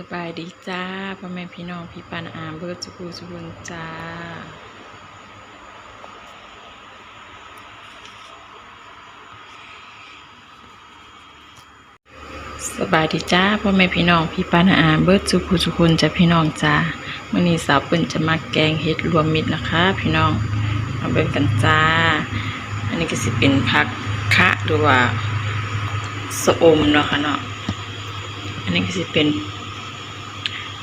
สบายดีจ้าพ่อแม่พี่น้องพี่ปานอามเบิร์ดสุกูสุบุนจ้าสบายดีจ้าพ่อแม่พี่น้องพี่ปานอามเบิร์ดสุกูสุคนจ้าพี่น้องจ้าเมื่อนี้สาวเปิ้นจะมาแกงเห็ดรวมมิตรนะคะ พี่น้องมาเบิ่งกันจ้า อันนี้ก็สิเป็นผักคะหรือว่าสะอมเนาะค่ะเนาะอันนี้ก็จะเป็น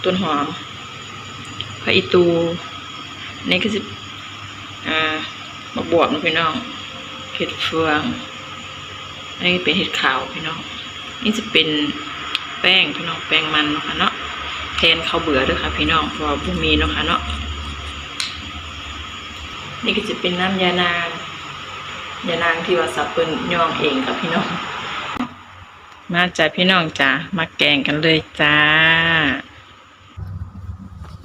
ต้นหอมพระอิตูนนี้ก็จะอ่ามาบวกนะพี่น้องเห็ดเฟืองอันนี้เป็นเห็ดขาวพี่น้อง นี่จะเป็นแป้งพี่น้องแป้งมันนะคะเนาะแทนข้าวเบื่อด้วยค่ะ พี่น้องเพราะว่าบุมีเนาะค่ะเนาะนี่ก็จะเป็นน้ำยานางยานางที่ว่าสับเปิ้นย่องเองค่ะพี่น้อง มาจ้ะพี่น้องจ้ะมาแกงกันเลยจ้า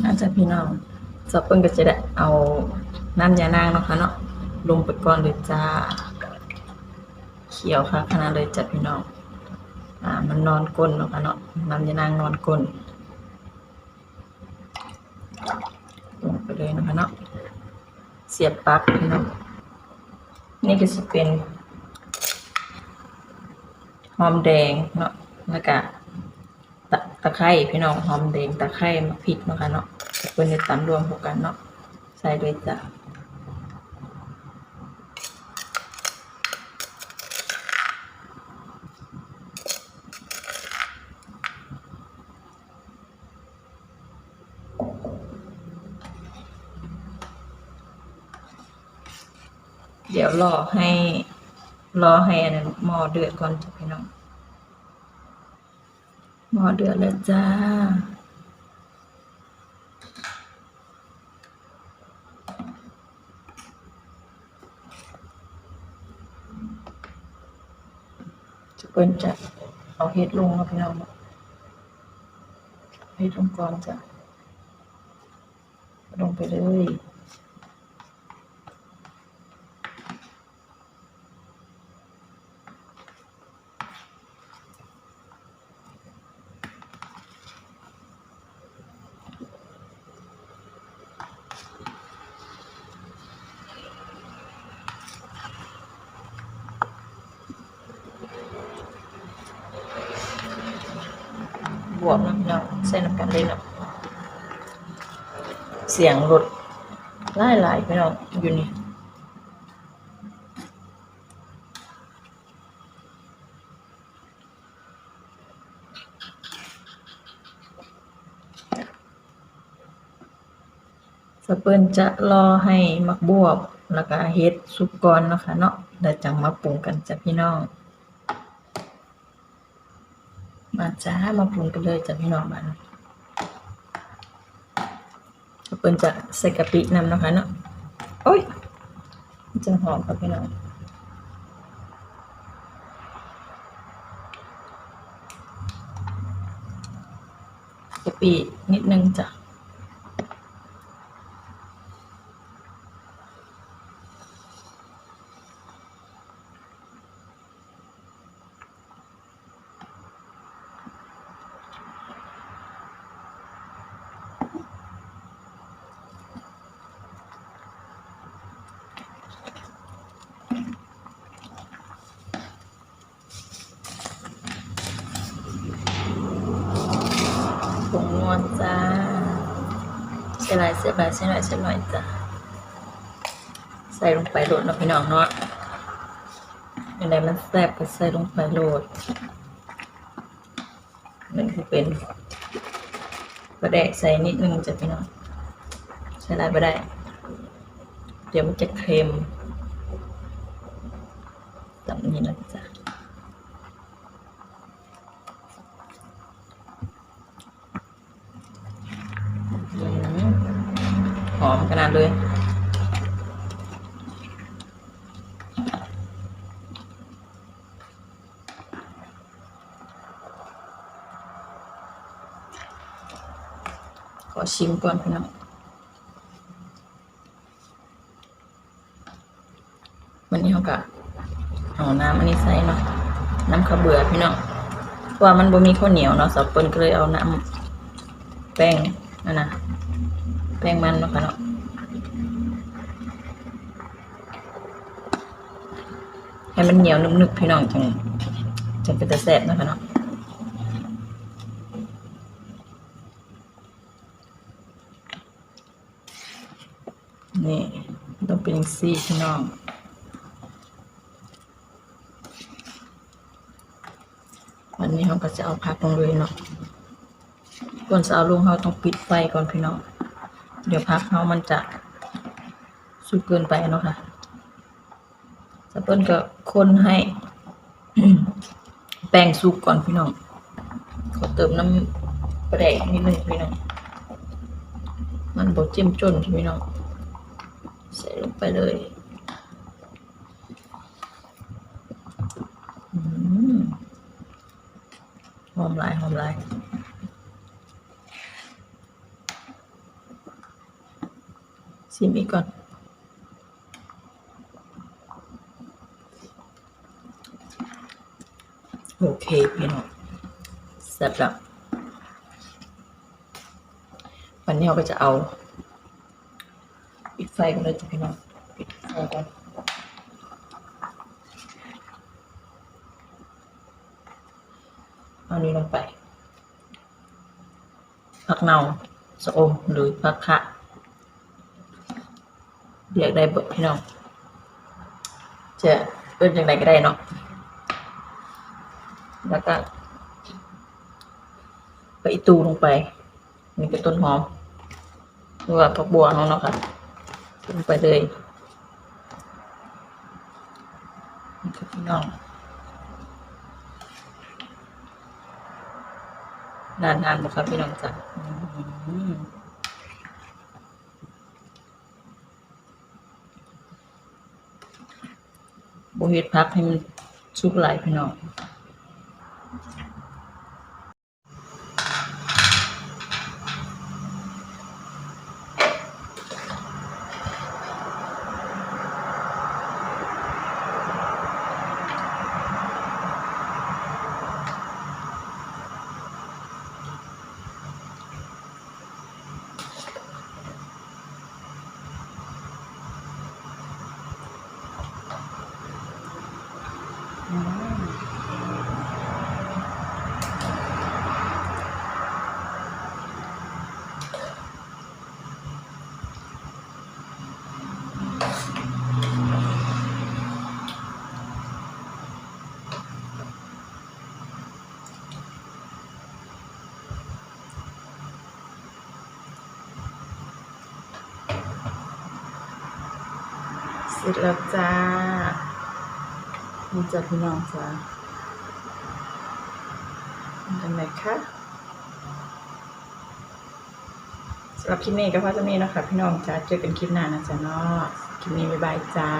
น่าจะพี่น้องสับเปิ้ลก็จะได้เอาน้ำยานางเนาะค่ะเนาะลงไปก่อนเลยจ้า เขียวค่ะขนาดเลยจ้ะพี่น้อง อ่า มันนอนก้นเนาะค่ะเนาะน้ำยานางนอนก้นลงไปเลยนะคะเนาะเสียบปลั๊กพี่น้องนี่ก็จะเป็นหอมแดงเนาะแล้วก็ ตะตะไคร้พี่น้องหอมแดงตะไคร้มะพริกเนาะค่ะเนาะเป็นในตำรวมพวกกันเนาะใส่ด้วยจ้ะเดี๋ยวรอให้รอให้อันนั้นหม้อเดือดก่อนจ้ะพี่น้อง หม้อเดือดแล้วจ้า จะเปิ้นจะเอาเห็ดลงเนาะพี่น้องเนาะเห็ดลงก่อนจ้ะลงไปเลย บวกน้ำเนาะใส่น้ำกันเลยเนาะเสียงรถไล่ไล่ไปเนาะอยู่นี่สเปินจะรอให้มักบวบแล้วก็เฮ็ดซุปก่อนเนาะค่ะเนาะแล้วจังมาปรุงกันจ้ะพี่น้อง มา จ้ามาปรุงกันเลยจ้ะพี่น้องบ้านเปิ้นจะใส่กะปินำนะคะเนาะโอ้ยมันจะหอมกับพี่น้องกะปินิดนึงจ้ะ ผงนจ้าใส่หลายใส่หลายใส่หน่อยใส่หน่อยจ้ะใส่ลงไปโหลดเนาะพี่น้องเนาะอย่างไรมันแซ่บก็ใส่ลงไปโหลดมันคือเป็นกระแดกใส่นิดนึงจ้ะพี่น้องใส่ลายไปได้ เดี๋ยวมันจะเค็มแบบนี้นะจ๊ะ อืมห อมขนาดเลยขอชิมก่อนพี่น้องวันนี้เขากะเอาน้ำอันนี้ใส่เนาะน้ำข้าวเบื่อพี่น้องว่ามันบ่มีข้าวเหนียวเนาะสาวเปิ้ลก็เลยเอาน้ำแป้งนั่นนะ แป้งมันเนาะค่ะเนาะให้มันเหนียวนุ่มๆพี่น้องจังจังเป็นตะแซบนะคะเนาะนี่ต้องเป็นซี่พี่น้องวันนี้เราก็จะเอาพักลงเลยเนาะก่อนจะเอาลงเราต้องปิดไฟก่อนพี่น้อง เดี๋ยวพักเรามันจะสุกเกินไปเนาะค่ะจะเปิ้ลก็คนให้ แป้งสุกก่อนพี่น้อง ขอเติมน้ำแปลกนิดนึงพี่น้อง มันบดจิ้มจนพี่น้อง ใส่ลงไปเลยหอมหลายหอมหลาย ชิมอีกก่อน โอเคพี่น้องเสร็จแล้ววันนี้เราก็จะเอาปิดไฟกันเลยจ้ะพี่น้องปิดไฟก่อนเอานี้ลงไปผักเนาสะอมหรือผักคะ เรียกได้เบิดพี่น้องจะเอิ้นอย่างไรก็ได้เนาะแล้วก็ไปอีตูลงไปนี่เป็นต้นหอมหรือว่าผักบัวเนาะเนาะค่ะลงไปเลยนี่คือพี่น้องนานนานบ่ครับพี่น้องจ้ะอืมบ่ เฮ็ดพักให้มันสุกหลายพี่น้อง ร็จแล้วจ้านี่จ้ะพี่น้องจ้าเป็นไงคะสำหรับคลิปนี้ก็พอจะมีนะคะพี่น้องจ้าเจอกันคลิปหน้านะจ๊ะเนาะคลิปนี้บ๊ายบายจ้า